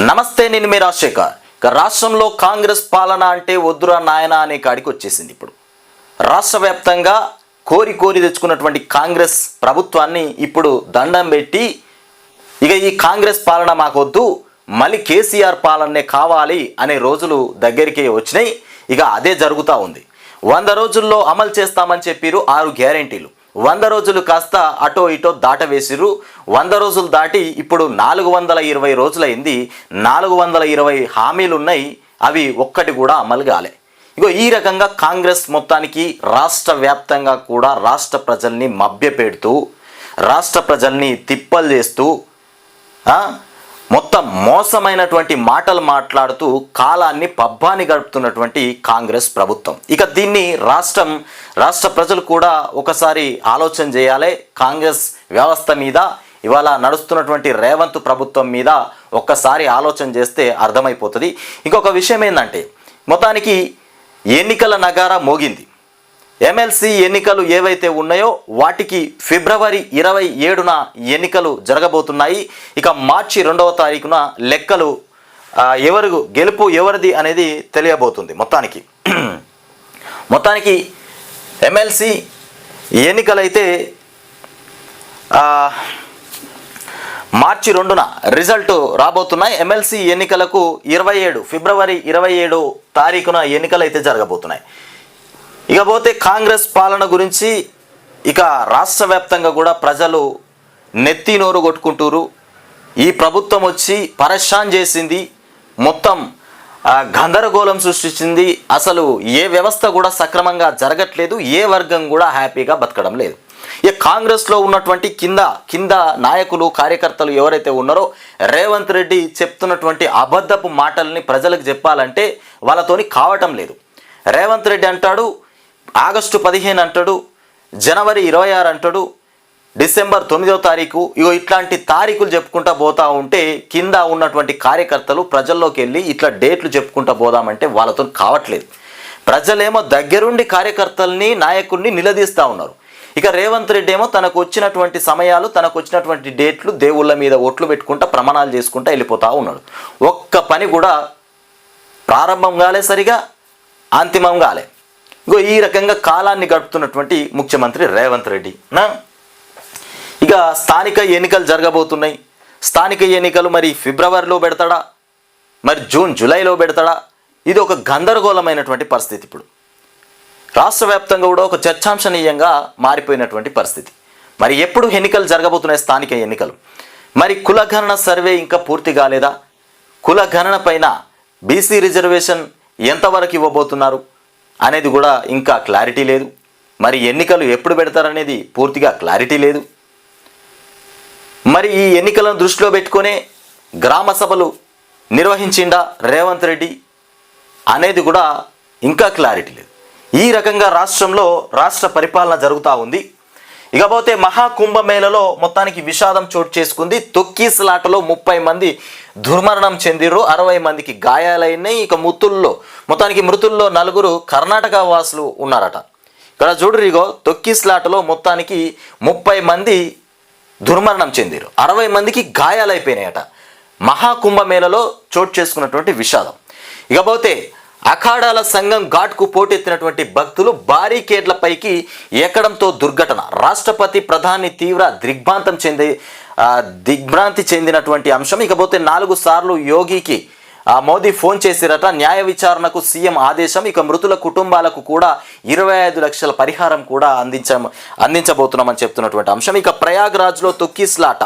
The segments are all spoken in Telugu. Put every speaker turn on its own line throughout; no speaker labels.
నమస్తే నేను మీ రాజశేఖర్. ఇక రాష్ట్రంలో కాంగ్రెస్ పాలన అంటే వద్దురా నాయన అనే కాడికి వచ్చేసింది ఇప్పుడు. రాష్ట్ర వ్యాప్తంగా కోరి కోరి తెచ్చుకున్నటువంటి కాంగ్రెస్ ప్రభుత్వాన్ని ఇప్పుడు దండం పెట్టి ఇక ఈ కాంగ్రెస్ పాలన మాకొద్దు మళ్ళీ కేసీఆర్ పాలనే కావాలి అనే రోజులు దగ్గరికి వచ్చినాయి. ఇక అదే జరుగుతూ ఉంది. వంద రోజుల్లో అమలు చేస్తామని చెప్పిరు ఆరు గ్యారంటీలు. వంద రోజులు కాస్త అటో ఇటో దాట వేసిర్రు వంద రోజులు దాటి ఇప్పుడు నాలుగు వందల ఇరవై రోజులైంది. నాలుగు వందల ఇరవై హామీలు ఉన్నాయి అవి ఒక్కటి కూడా అమలు కాలే. ఇగో ఈ రకంగా కాంగ్రెస్ మొత్తానికి రాష్ట్ర వ్యాప్తంగా కూడా రాష్ట్ర ప్రజల్ని మభ్యపెడుతూ రాష్ట్ర ప్రజల్ని తిప్పలు చేస్తూ మొత్తం మోసమైనటువంటి మాటలు మాట్లాడుతూ కాలాన్ని పబ్బాన్ని గడుపుతున్నటువంటి కాంగ్రెస్ ప్రభుత్వం. ఇక దీన్ని రాష్ట్రం రాష్ట్ర ప్రజలు కూడా ఒకసారి ఆలోచన చేయాలి. కాంగ్రెస్ వ్యవస్థ మీద ఇవాళ నడుస్తున్నటువంటి రేవంత్ ప్రభుత్వం మీద ఒక్కసారి ఆలోచన చేస్తే అర్థమైపోతుంది. ఇంకొక విషయం ఏంటంటే మొత్తానికి ఎన్నికల నగారా మోగింది. ఎమ్మెల్సీ ఎన్నికలు ఏవైతే ఉన్నాయో వాటికి ఫిబ్రవరి ఇరవై ఏడున ఎన్నికలు జరగబోతున్నాయి. ఇక మార్చి రెండవ తారీఖున లెక్కలు ఎవరు గెలుపు ఎవరిది అనేది తెలియబోతుంది మొత్తానికి. మొత్తానికి ఎమ్మెల్సీ ఎన్నికలైతే మార్చి రెండున రిజల్ట్ రాబోతున్నాయి. ఎమ్మెల్సీ ఎన్నికలకు ఇరవై ఏడు ఫిబ్రవరి ఇరవై ఏడు తారీఖున ఎన్నికలు అయితే జరగబోతున్నాయి. ఇకపోతే కాంగ్రెస్ పాలన గురించి ఇక రాష్ట్ర వ్యాప్తంగా కూడా ప్రజలు నెత్తి నోరు కొట్టుకుంటారు. ఈ ప్రభుత్వం వచ్చి పరేషాన్ చేసింది. మొత్తం గందరగోళం సృష్టించింది. అసలు ఏ వ్యవస్థ కూడా సక్రమంగా జరగట్లేదు. ఏ వర్గం కూడా హ్యాపీగా బతకడం లేదు. ఇక కాంగ్రెస్లో ఉన్నటువంటి కింద కింద నాయకులు కార్యకర్తలు ఎవరైతే ఉన్నారో రేవంత్ రెడ్డి చెప్తున్నటువంటి అబద్ధపు మాటల్ని ప్రజలకు చెప్పాలంటే వాళ్ళతోని కావటం లేదు. రేవంత్ రెడ్డి అంటాడు ఆగస్టు పదిహేను అంటాడు జనవరి ఇరవై ఆరు అంటాడు డిసెంబర్ తొమ్మిదవ తారీఖు ఇగో ఇట్లాంటి తారీఖులు చెప్పుకుంటా పోతా ఉంటే కింద ఉన్నటువంటి కార్యకర్తలు ప్రజల్లోకి వెళ్ళి ఇట్లా డేట్లు చెప్పుకుంటా పోదామంటే వాళ్ళతో కావట్లేదు. ప్రజలేమో దగ్గరుండి కార్యకర్తల్ని నాయకుల్ని నిలదీస్తూ ఉన్నారు. ఇక రేవంత్ రెడ్డి ఏమో తనకు వచ్చినటువంటి సమయాలు తనకు వచ్చినటువంటి డేట్లు దేవుళ్ళ మీద ఓట్లు పెట్టుకుంటా ప్రమాణాలు చేసుకుంటా వెళ్ళిపోతూ ఉన్నాడు ఒక్క పని కూడా ప్రారంభం కాలే సరిగా అంతిమం కాలే. ఇగో ఈ రకంగా కాలాన్ని గడుపుతున్నటువంటి ముఖ్యమంత్రి రేవంత్ రెడ్డి. నా? ఇక స్థానిక ఎన్నికలు జరగబోతున్నాయి. స్థానిక ఎన్నికలు మరి ఫిబ్రవరిలో పెడతాడా? మరి జూన్ జూలైలో పెడతాడా? ఇది ఒక గందరగోళమైనటువంటి పరిస్థితి ఇప్పుడు. రాష్ట్ర వ్యాప్తంగా కూడా ఒక చర్చాంశనీయంగా మారిపోయినటువంటి పరిస్థితి. మరి ఎప్పుడు ఎన్నికలు జరగబోతున్నాయి స్థానిక ఎన్నికలు? మరి కులగణన సర్వే ఇంకా పూర్తి కాలేదా? కులగణన పైన బీసీ రిజర్వేషన్ ఎంతవరకు ఇవ్వబోతున్నారు? అనేది కూడా ఇంకా క్లారిటీ లేదు. మరి ఎన్నికలు ఎప్పుడు పెడతారనేది పూర్తిగా క్లారిటీ లేదు. మరి ఈ ఎన్నికలను దృష్టిలో పెట్టుకునే గ్రామ సభలు నిర్వహించిండా రేవంత్ రెడ్డి అనేది కూడా ఇంకా క్లారిటీ లేదు. ఈ రకంగా రాష్ట్రంలో రాష్ట్ర పరిపాలన జరుగుతూ ఉంది. ఇకపోతే మహాకుంభమేళలో మొత్తానికి విషాదం చోటు చేసుకుంది. తొక్కీసలాటలో ముప్పై మంది దుర్మరణం చెందిరు అరవై మందికి గాయాలైనాయి ఇక మృతుల్లో మొత్తానికి మృతుల్లో నలుగురు కర్ణాటక వాసులు ఉన్నారట. ఇక్కడ చూడరు ఇగో తొక్కిస్లాటలో మొత్తానికి ముప్పై మంది దుర్మరణం చెందిరు అరవై మందికి గాయాలైపోయినాయట. మహాకుంభమేళలో చోటు చేసుకున్నటువంటి విషాదం. ఇకపోతే అఖాడాల సంఘం ఘాట్కు పోటెత్తినటువంటి భక్తులు బారికేడ్లపైకి ఎక్కడంతో దుర్ఘటన. రాష్ట్రపతి ప్రధాని తీవ్ర దిగ్భ్రాంతం చెంది దిగ్భ్రాంతి చెందినటువంటి అంశం. ఇకపోతే నాలుగు సార్లు యోగికి ఆ మోదీ ఫోన్ చేసిరట. న్యాయ విచారణకు సీఎం ఆదేశం. ఇక మృతుల కుటుంబాలకు కూడా ఇరవై ఐదు లక్షల పరిహారం కూడా అందించ అందించబోతున్నామని చెప్తున్నటువంటి అంశం. ఇక ప్రయాగ్రాజ్లో తొక్కిస్లాట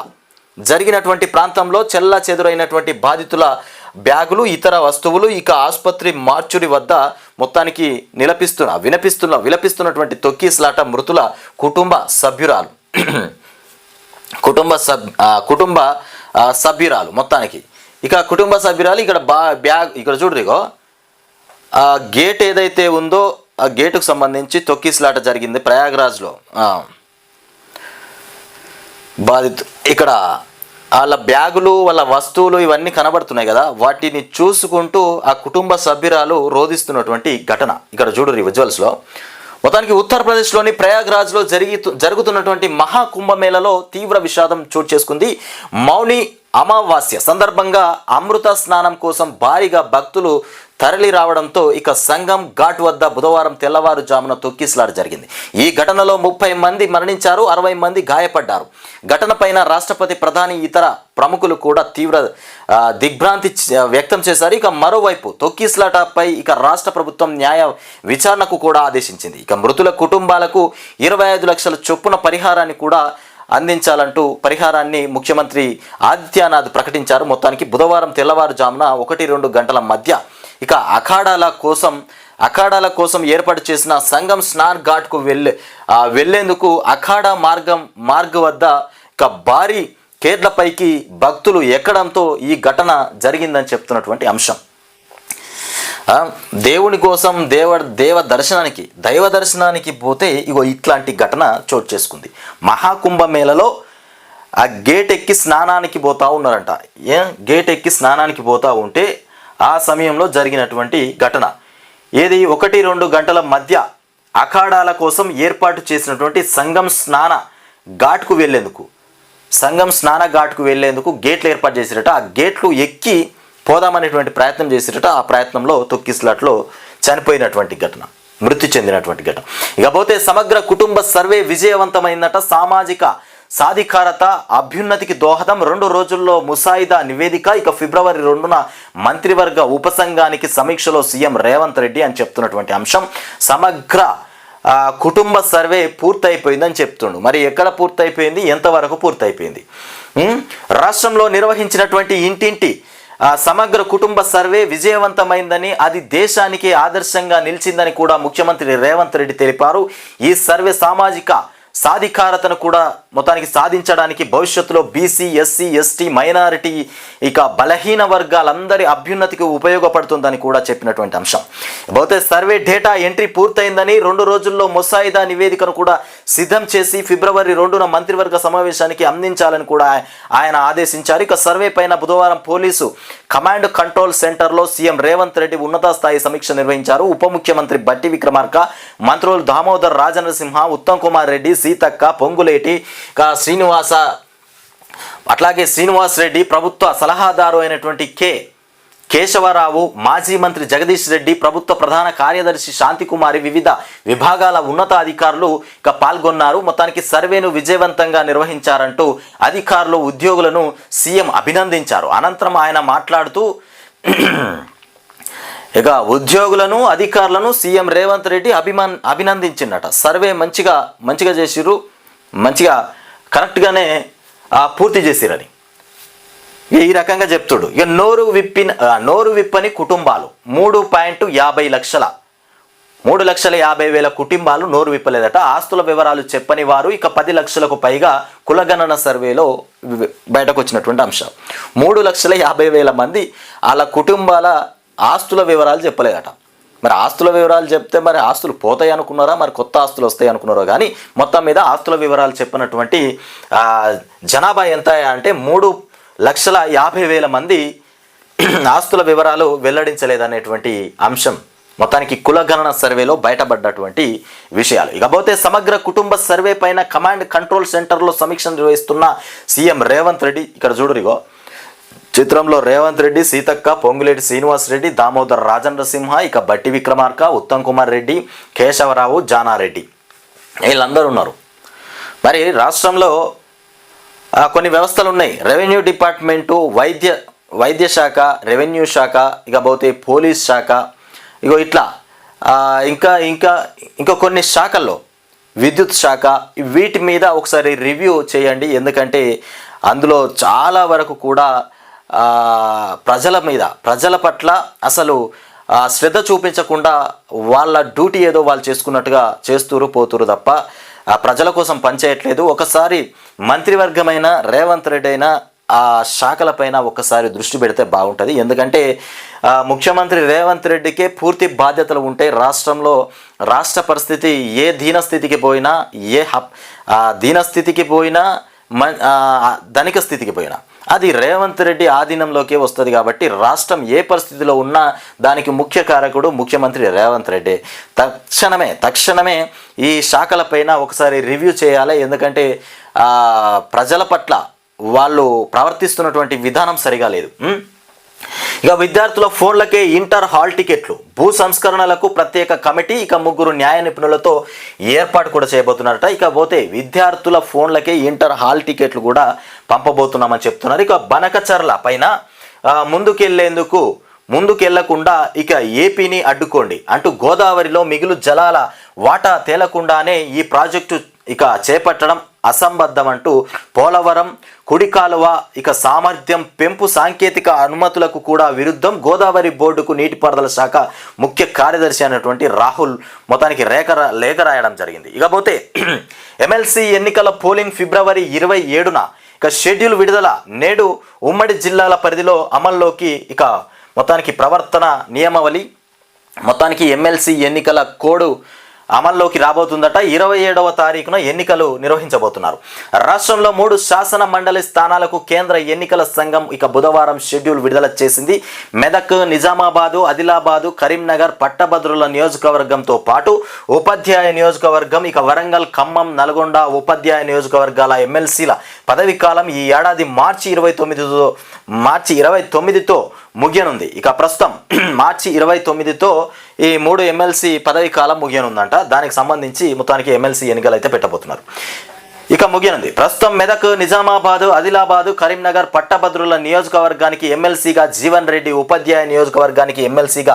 జరిగినటువంటి ప్రాంతంలో చెల్లా చెదురైనటువంటి బాధితుల బ్యాగులు ఇతర వస్తువులు ఇక ఆసుపత్రి మార్చురి వద్ద మొత్తానికి నిలపిస్తున్న వినపిస్తున్న విలపిస్తున్నటువంటి తొక్కీస్లాట మృతుల కుటుంబ సభ్యురాలు. కుటుంబ సబ్ కుటుంబ సభ్యురాలు మొత్తానికి. ఇక కుటుంబ సభ్యురాలు ఇక్కడ బా బ్యాగ్ ఇక్కడ చూడరిగో ఆ గేట్ ఏదైతే ఉందో ఆ గేటుకు సంబంధించి తొక్కిస్లాట జరిగింది ప్రయాగ్రాజ్లో. బాధితు ఇక్కడ వాళ్ళ బ్యాగులు వాళ్ళ వస్తువులు ఇవన్నీ కనబడుతున్నాయి కదా. వాటిని చూసుకుంటూ ఆ కుటుంబ సభ్యురాలు రోధిస్తున్నటువంటి ఘటన. ఇక్కడ చూడరు విజువల్స్లో మొత్తానికి ఉత్తరప్రదేశ్లోని ప్రయాగ్రాజ్లో జరిగి జరుగుతున్నటువంటి మహాకుంభమేళలో తీవ్ర విషాదం చోటు చేసుకుంది. మౌని అమావాస్య సందర్భంగా అమృత స్నానం కోసం భారీగా భక్తులు తరలి రావడంతో ఇక సంగం ఘాట్ వద్ద బుధవారం తెల్లవారుజామున తొక్కిసలాట జరిగింది. ఈ ఘటనలో ముప్పై మంది మరణించారు అరవై మంది గాయపడ్డారు. ఘటనపైన రాష్ట్రపతి ప్రధాని ఇతర ప్రముఖులు కూడా తీవ్ర దిగ్భ్రాంతి వ్యక్తం చేశారు. ఇక మరోవైపు తొక్కిసలాటపై ఇక రాష్ట్ర ప్రభుత్వం న్యాయ విచారణకు కూడా ఆదేశించింది. ఇక మృతుల కుటుంబాలకు ఇరవై ఐదు లక్షల చొప్పున పరిహారాన్ని కూడా అందించాలంటూ పరిహారాన్ని ముఖ్యమంత్రి ఆదిత్యనాథ్ ప్రకటించారు. మొత్తానికి బుధవారం తెల్లవారుజామున ఒకటి రెండు గంటల మధ్య ఇక అఖాడాల కోసం అఖాడాల కోసం ఏర్పాటు చేసిన సంఘం స్నాన్ ఘాట్కు వెళ్ళే వెళ్ళేందుకు అఖాడా మార్గం మార్గ వద్ద ఇక భారీ కేర్లపైకి భక్తులు ఎక్కడంతో ఈ ఘటన జరిగిందని చెప్తున్నటువంటి అంశం. దేవుని కోసం దేవ దేవ దర్శనానికి దైవ దర్శనానికి పోతే ఇగో ఇట్లాంటి ఘటన చోటు చేసుకుంది. మహాకుంభమేళలో ఆ గేట్ ఎక్కి స్నానానికి పోతా ఉన్నారంట. ఏ? గేట్ ఎక్కి స్నానానికి పోతా ఉంటే ఆ సమయంలో జరిగినటువంటి ఘటన. ఏది ఒకటి రెండు గంటల మధ్య అఖాడాల కోసం ఏర్పాటు చేసినటువంటి సంఘం స్నాన ఘాట్కు వెళ్ళేందుకు. సంఘం స్నాన ఘాట్కు వెళ్ళేందుకు గేట్లు ఏర్పాటు చేసిరట ఆ గేట్లు ఎక్కి పోదామనేటువంటి ప్రయత్నం చేసిరట ఆ ప్రయత్నంలో తొక్కిస్లాట్లో చనిపోయినటువంటి ఘటన మృతి చెందినటువంటి ఘటన. ఇకపోతే సమగ్ర కుటుంబ సర్వే విజయవంతమైందట సామాజిక సాధికారత అభ్యున్నతికి దోహదం రెండు రోజుల్లో ముసాయిదా నివేదిక. ఇక ఫిబ్రవరి రెండున మంత్రివర్గ ఉపసంఘానికి సమీక్షలో సీఎం రేవంత్ రెడ్డి అని చెప్తున్నటువంటి అంశం. సమగ్ర కుటుంబ సర్వే పూర్తయిపోయిందని చెప్తుండు. మరి ఎక్కడ పూర్తయిపోయింది? ఎంతవరకు పూర్తయిపోయింది? రాష్ట్రంలో నిర్వహించినటువంటి ఇంటింటి సమగ్ర కుటుంబ సర్వే విజయవంతమైందని అది దేశానికి ఆదర్శంగా నిలిచిందని కూడా ముఖ్యమంత్రి రేవంత్ రెడ్డి తెలిపారు. ఈ సర్వే సామాజిక సాధికారతను కూడా మొత్తానికి సాధించడానికి భవిష్యత్తులో బీసీ ఎస్సీ ఎస్టీ మైనారిటీ ఇక బలహీన వర్గాలందరి అభ్యున్నతికి ఉపయోగపడుతుందని కూడా చెప్పినటువంటి అంశం. పోతే సర్వే డేటా ఎంట్రీ పూర్తయిందని రెండు రోజుల్లో ముసాయిదా నివేదికను కూడా సిద్ధం చేసి ఫిబ్రవరి రెండున మంత్రివర్గ సమావేశానికి అందించాలని కూడా ఆయన ఆదేశించారు. ఇక సర్వే పైన బుధవారం పోలీసు కమాండ్ కంట్రోల్ సెంటర్లో సీఎం రేవంత్ రెడ్డి ఉన్నత స్థాయి సమీక్ష నిర్వహించారు. ఉప ముఖ్యమంత్రి బట్టి విక్రమార్క మంత్రులు దామోదర్ రాజనరసింహ ఉత్తమ్ కుమార్ రెడ్డి సీతక్క పొంగులేటి శ్రీనివాస అట్లాగే శ్రీనివాస్ రెడ్డి ప్రభుత్వ సలహాదారు అయినటువంటి కె. కేశవరావు మాజీ మంత్రి జగదీష్ రెడ్డి ప్రభుత్వ ప్రధాన కార్యదర్శి శాంతికుమారి వివిధ విభాగాల ఉన్నతాధికారులు ఇక పాల్గొన్నారు. మొత్తానికి సర్వేను విజయవంతంగా నిర్వహించారంటూ అధికారులు ఉద్యోగులను సీఎం అభినందించారు. అనంతరం ఆయన మాట్లాడుతూ ఇక ఉద్యోగులను అధికారులను సీఎం రేవంత్ రెడ్డి అభిమాన్ అభినందించిండట సర్వే మంచిగా మంచిగా చేసిర్రు. మంచిగా కరెక్ట్గానే పూర్తి చేసిరని. ఈ రకంగా చెప్తుడు. ఇక నోరు విప్పిన నోరు విప్పని కుటుంబాలు. మూడు పాయింట్ యాభై లక్షల మూడు లక్షల యాభై వేల కుటుంబాలు నోరు విప్పలేదట. ఆస్తుల వివరాలు చెప్పని వారు ఇక పది లక్షలకు పైగా కులగణన సర్వేలో బయటకు వచ్చినటువంటి అంశం. మూడు లక్షల యాభై వేల మంది వాళ్ళ కుటుంబాల ఆస్తుల వివరాలు చెప్పలేదట. మరి ఆస్తుల వివరాలు చెప్తే మరి ఆస్తులు పోతాయి అనుకున్నారా? మరి కొత్త ఆస్తులు వస్తాయి అనుకున్నారో? కానీ మొత్తం మీద ఆస్తుల వివరాలు చెప్పినటువంటి జనాభా ఎంత అంటే మూడు లక్షల యాభై వేల మంది ఆస్తుల వివరాలు వెల్లడించలేదనేటువంటి అంశం మొత్తానికి కులగణన సర్వేలో బయటపడ్డటువంటి విషయాలు. ఇకపోతే సమగ్ర కుటుంబ సర్వే పైన కమాండ్ కంట్రోల్ సెంటర్లో సమీక్ష నిర్వహిస్తున్న సీఎం రేవంత్ రెడ్డి ఇక్కడ చూడరిగో చిత్రంలో రేవంత్ రెడ్డి సీతక్క పొంగులేటి శ్రీనివాస్ రెడ్డి దామోదర్ రాజేంద్ర ఇక బట్టి విక్రమార్క ఉత్తమ్ కుమార్ రెడ్డి కేశవరావు జానారెడ్డి. వీళ్ళందరూ ఉన్నారు. మరి రాష్ట్రంలో కొన్ని వ్యవస్థలు ఉన్నాయి. రెవెన్యూ డిపార్ట్మెంటు వైద్య వైద్య శాఖ రెవెన్యూ శాఖ ఇకపోతే పోలీస్ శాఖ ఇగో ఇట్లా. ఇంకా ఇంకా ఇంకా కొన్ని శాఖల్లో విద్యుత్ శాఖ వీటి మీద ఒకసారి రివ్యూ చేయండి. ఎందుకంటే అందులో చాలా వరకు కూడా ప్రజల మీద ప్రజల పట్ల అసలు శ్రద్ధ చూపించకుండా వాళ్ళ డ్యూటీ ఏదో వాళ్ళు చేసుకున్నట్టుగా చేస్తూరు పోతురు తప్ప ఆ ప్రజల కోసం పనిచేయట్లేదు ఒకసారి మంత్రివర్గమైన రేవంత్ రెడ్డి అయినా ఆ శాఖలపైన ఒకసారి దృష్టి పెడితే బాగుంటుంది. ఎందుకంటే ముఖ్యమంత్రి రేవంత్ రెడ్డికే పూర్తి బాధ్యతలు ఉంటాయి. రాష్ట్రంలో రాష్ట్ర పరిస్థితి ఏ దీనస్థితికి పోయినా ఏ హప్ ఆ, దీనస్థితికి పోయినా మ- ధనిక స్థితికి పోయినా. అది రేవంత్ రెడ్డి ఆధీనంలోకే వస్తుంది కాబట్టి రాష్ట్రం ఏ పరిస్థితిలో ఉన్నా దానికి ముఖ్య కారకుడు ముఖ్యమంత్రి రేవంత్ రెడ్డి. తక్షణమే తక్షణమే ఈ శాఖలపైన ఒకసారి రివ్యూ చేయాలి. ఎందుకంటే ప్రజల పట్ల వాళ్ళు ప్రవర్తిస్తున్నటువంటి విధానం సరిగా లేదు. ఇక విద్యార్థుల ఫోన్లకే ఇంటర్ హాల్ టికెట్లు భూ సంస్కరణలకు ప్రత్యేక కమిటీ ఇక ముగ్గురు న్యాయ నిపుణులతో ఏర్పాటు కూడా చేయబోతున్నారట. ఇక పోతే విద్యార్థుల ఫోన్లకే ఇంటర్ హాల్ టికెట్లు కూడా పంపబోతున్నామని చెప్తున్నారు. ఇక బనకచర్ల పైన ముందుకెళ్ళేందుకు ముందుకెళ్ళకుండా ఇక ఏపీని అడ్డుకోండి అంటూ గోదావరిలో మిగులు జలాల వాటా తేలకుండానే ఈ ప్రాజెక్టు ఇక చేపట్టడం అసంబద్ధం అంటూ పోలవరం కుడి కాలువ ఇక సామర్థ్యం పెంపు సాంకేతిక అనుమతులకు కూడా విరుద్ధం. గోదావరి బోర్డుకు నీటిపారుదల శాఖ ముఖ్య కార్యదర్శి అయినటువంటి రాహుల్ మొత్తానికి రేఖ రా- లేఖ రాయడం జరిగింది. ఇకపోతే ఎమ్మెల్సీ ఎన్నికల పోలింగ్ ఫిబ్రవరి ఇరవై ఏడున ఇక షెడ్యూల్ విడుదల. నేడు ఉమ్మడి జిల్లాల పరిధిలో అమల్లోకి ఇక మొత్తానికి ప్రవర్తన నియమావళి. మొత్తానికి ఎమ్మెల్సీ ఎన్నికల కోడ్ అమల్లోకి రాబోతుందట. ఇరవై ఏడవ తారీఖున ఎన్నికలు నిర్వహించబోతున్నారు. రాష్ట్రంలో మూడు శాసన మండలి స్థానాలకు కేంద్ర ఎన్నికల సంఘం ఇక బుధవారం షెడ్యూల్ విడుదల చేసింది. మెదక్ నిజామాబాదు ఆదిలాబాదు కరీంనగర్ పట్టభద్రుల నియోజకవర్గంతో పాటు ఉపాధ్యాయ నియోజకవర్గం ఇక వరంగల్ ఖమ్మం నల్గొండ ఉపాధ్యాయ నియోజకవర్గాల ఎమ్మెల్సీల పదవి కాలం ఈ ఏడాది మార్చి ఇరవై తొమ్మిదితో మార్చి ఇరవై తొమ్మిదితో ముగియనుంది. ఇక ప్రస్తుతం మార్చి ఇరవై తొమ్మిదితో ఈ మూడు ఎమ్మెల్సీ పదవి కాలం ముగియనుందంట. దానికి సంబంధించి మొత్తానికి ఎమ్మెల్సీ ఎన్నికలు అయితే పెట్టబోతున్నారు. ఇక ముగియనుంది. ప్రస్తుతం మెదక్ నిజామాబాద్ ఆదిలాబాదు కరీంనగర్ పట్టభద్రుల నియోజకవర్గానికి ఎమ్మెల్సీగా జీవన్ రెడ్డి ఉపాధ్యాయ నియోజకవర్గానికి ఎమ్మెల్సీగా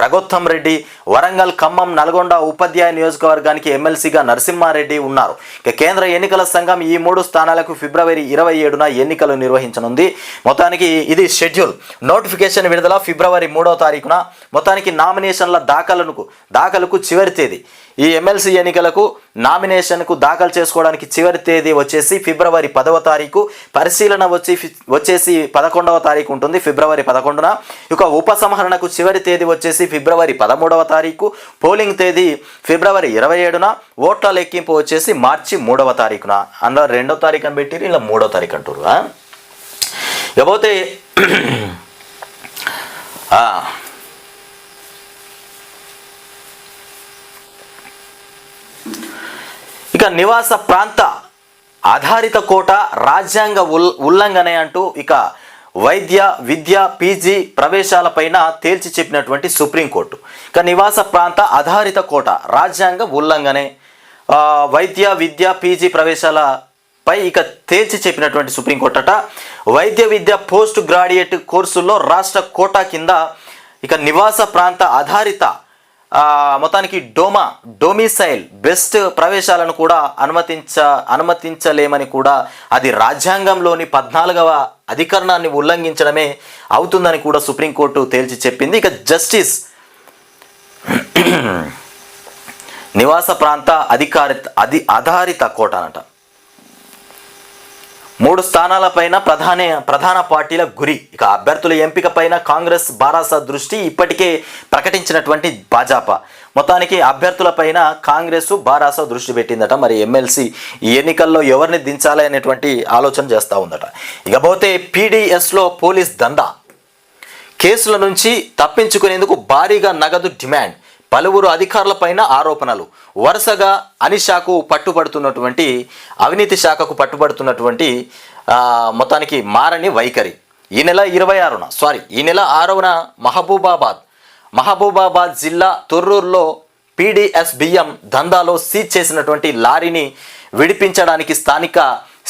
రఘోత్తం రెడ్డి వరంగల్ ఖమ్మం నల్గొండ ఉపాధ్యాయ నియోజకవర్గానికి ఎమ్మెల్సీగా నరసింహారెడ్డి ఉన్నారు. ఇక కేంద్ర ఎన్నికల సంఘం ఈ మూడు స్థానాలకు ఫిబ్రవరి ఇరవై ఏడున ఎన్నికలు నిర్వహించనుంది. మొత్తానికి ఇది షెడ్యూల్. నోటిఫికేషన్ విడుదల ఫిబ్రవరి మూడో తారీఖున. మొత్తానికి నామినేషన్ల దాఖలకు దాఖలకు చివరి తేదీ. ఈ ఎమ్మెల్సీ ఎన్నికలకు నామినేషన్కు దాఖలు చేసుకోవడానికి చివరి తేదీ వచ్చేసి ఫిబ్రవరి పదవ తారీఖు. పరిశీలన వచ్చి వచ్చేసి పదకొండవ తారీఖు ఉంటుంది ఫిబ్రవరి పదకొండున. ఇక ఉపసంహరణకు చివరి తేదీ వచ్చేసి ఫిబ్రవరి పదమూడవ తారీఖు. పోలింగ్ తేదీ ఫిబ్రవరి ఇరవై ఏడున. ఓట్ల లెక్కింపు వచ్చేసి మార్చి మూడవ తారీఖున. అందులో రెండో తారీఖు అని పెట్టి ఇలా మూడో తారీఖు అంటారు ఇకపోతే ఇక నివాస ప్రాంత ఆధారిత కోట రాజ్యాంగ ఉల్ ఉల్లంఘనే అంటూ ఇక వైద్య విద్య పీజీ ప్రవేశాలపైన తేల్చి చెప్పినటువంటి సుప్రీంకోర్టు. ఇక నివాస ప్రాంత ఆధారిత కోట రాజ్యాంగ ఉల్లంఘనే. వైద్య విద్య పీజీ ప్రవేశాలపై ఇక తేల్చి చెప్పినటువంటి సుప్రీంకోర్టు అట. వైద్య విద్య పోస్ట్ గ్రాడ్యుయేట్ కోర్సుల్లో రాష్ట్ర కోటా కింద ఇక నివాస ప్రాంత ఆధారిత మొత్తానికి డోమా డొమిసైల్ బెస్ట్ ప్రవేశాలను కూడా అనుమతించ అనుమతించలేమని కూడా అది రాజ్యాంగంలోని పద్నాలుగవ అధికరణాన్ని ఉల్లంఘించడమే అవుతుందని కూడా సుప్రీంకోర్టు తేల్చి చెప్పింది. ఇక జస్టిస్ నివాస ప్రాంత అధికారిత అది ఆధారిత కోట అనట మూడు స్థానాలపైన ప్రధాన ప్రధాన పార్టీల గురి. ఇక అభ్యర్థుల ఎంపిక పైన కాంగ్రెస్ బారాస దృష్టి ఇప్పటికే ప్రకటించినటువంటి భాజపా. మొత్తానికి అభ్యర్థులపైన కాంగ్రెస్ బారాస దృష్టి పెట్టిందట. మరి ఎమ్మెల్సీ ఈ ఎన్నికల్లో ఎవరిని దించాలి అనేటువంటి ఆలోచన చేస్తూ ఉందట. ఇకపోతే పీడిఎస్లో పోలీస్ దందా. కేసుల నుంచి తప్పించుకునేందుకు భారీగా నగదు డిమాండ్. పలువురు అధికారులపైన ఆరోపణలు. వరుసగా అనిషాకు పట్టుబడుతున్నటువంటి అవినీతి శాఖకు పట్టుబడుతున్నటువంటి మొత్తానికి మారని వైఖరి. ఈ నెల ఇరవై ఆరున సారీ ఈ నెల ఆరవన మహబూబాబాద్ మహబూబాబాద్ జిల్లా తొర్రూరులో పీడిఎస్ బియ్యం దందాలో సీజ్ చేసినటువంటి లారీని విడిపించడానికి స్థానిక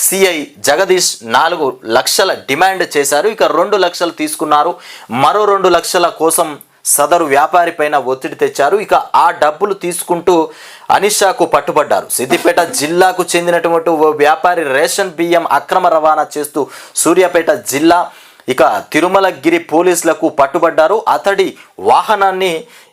సిఐ జగదీష్ నాలుగు లక్షల డిమాండ్ చేశారు. ఇక రెండు లక్షలు తీసుకున్నారు. మరో రెండు లక్షల కోసం సదరు వ్యాపారి పైన ఒత్తిడి తెచ్చారు. ఇక ఆ డబ్బులు తీసుకుంటూ అనిషాకు పట్టుబడ్డారు. సిద్దిపేట జిల్లాకు చెందినటువంటి ఓ వ్యాపారి రేషన్ బియ్యం అక్రమ రవాణా చేస్తూ సూర్యాపేట జిల్లా ఇక తిరుమలగిరి పోలీసులకు పట్టుబడ్డారు. అతడి వాహనాన్ని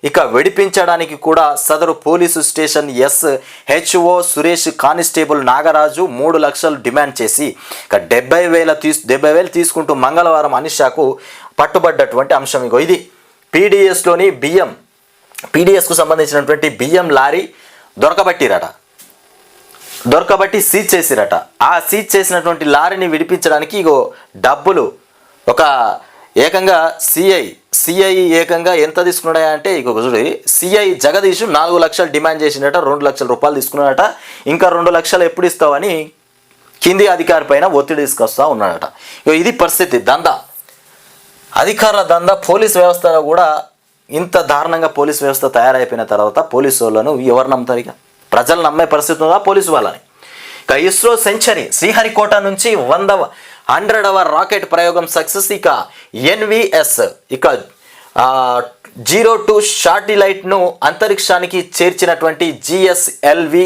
ఇక విడిపించడానికి కూడా సదరు police station S H O Suresh constable Nagaraju మూడు లక్షలు డిమాండ్ చేసి ఇక డెబ్బై వేల తీసు డెబ్బై వేలు తీసుకుంటూ మంగళవారం అనిషాకు పట్టుబడ్డటువంటి అంశం ఇగో ఇది. పీడిఎస్లోని బియ్యం పీడిఎస్కు సంబంధించినటువంటి బియ్యం లారీ దొరకబట్టిరట. దొరకబట్టి సీజ్ చేసిరట. ఆ సీజ్ చేసినటువంటి లారీని విడిపించడానికి ఇగో డబ్బులు ఒక ఏకంగా సిఐ సిఐ ఏకంగా ఎంత తీసుకున్నాడా అంటే ఇక చూడు సిఐ జగదీష్ నాలుగు లక్షలు డిమాండ్ చేసినట రెండు లక్షల రూపాయలు తీసుకున్నాడట. ఇంకా రెండు లక్షలు ఎప్పుడు ఇస్తావని కింది అధికారి పైన ఒత్తిడి తీసుకొస్తా ఉన్నాడట. ఇది పరిస్థితి దందా. అధికారుల దందా పోలీస్ వ్యవస్థలో కూడా ఇంత దారుణంగా పోలీస్ వ్యవస్థ తయారైపోయిన తర్వాత పోలీసు వాళ్ళను ఎవరు నమ్ముతారు ఇక? ప్రజలు నమ్మే పరిస్థితి ఉందా పోలీసు వాళ్ళని? ఇక ఇస్రో సెంచరీ శ్రీహరికోట నుంచి వందవ హండ్రెడ్ అవర్ రాకెట్ ప్రయోగం సక్సెస్ ఇక ఎన్విఎస్. ఇక జీరో టూ శాటిలైట్ను అంతరిక్షానికి చేర్చినటువంటి జిఎస్ఎల్వి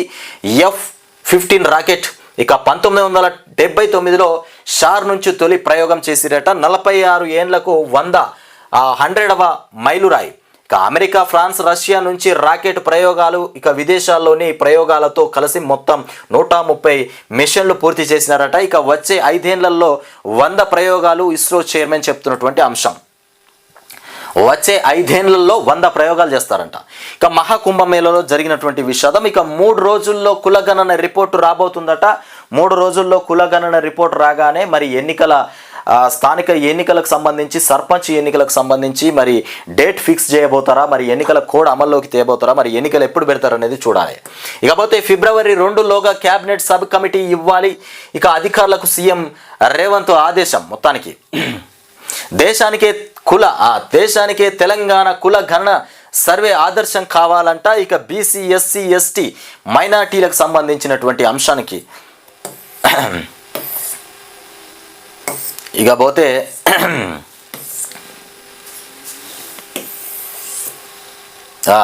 ఎఫ్ ఫిఫ్టీన్ రాకెట్ ఇక పంతొమ్మిది వందల డెబ్బై తొమ్మిదిలో షార్ నుంచి తొలి ప్రయోగం చేసిరట నలభై ఆరు ఏండ్లకు వంద హండ్రెడవ మైలురాయి. ఇక అమెరికా ఫ్రాన్స్ రష్యా నుంచి రాకెట్ ప్రయోగాలు ఇక విదేశాల్లోని ప్రయోగాలతో కలిసి మొత్తం నూట ముప్పై మిషన్లు పూర్తి చేసినారట. ఇక వచ్చే ఐదేళ్ళలో వంద ప్రయోగాలు ఇస్రో చైర్మన్ చెప్తున్నటువంటి అంశం. వచ్చే ఐదేళ్ళలో వంద ప్రయోగాలు చేస్తారంట. ఇక మహాకుంభమేళలో జరిగినటువంటి విషాదం ఇక మూడు రోజుల్లో కులగణన రిపోర్టు రాబోతుందట. మూడు రోజుల్లో కులగణన రిపోర్ట్ రాగానే మరి ఎన్నికల స్థానిక ఎన్నికలకు సంబంధించి సర్పంచ్ ఎన్నికలకు సంబంధించి మరి డేట్ ఫిక్స్ చేయబోతారా? మరి ఎన్నికల కోడ్ అమల్లోకి తేబోతారా? మరి ఎన్నికలు ఎప్పుడు పెడతారు అనేది చూడాలి. ఇకపోతే ఫిబ్రవరి రెండులోగా క్యాబినెట్ సబ్ కమిటీ ఇవ్వాలి. ఇక అధికారులకు సీఎం రేవంత్ ఆదేశం మొత్తానికి. దేశానికే కుల ఆ దేశానికే తెలంగాణ కుల గణన సర్వే ఆదర్శం కావాలంట. ఇక బీసీ ఎస్సీ ఎస్టీ మైనార్టీలకు సంబంధించినటువంటి అంశానికి. ఇక పోతే ఆ,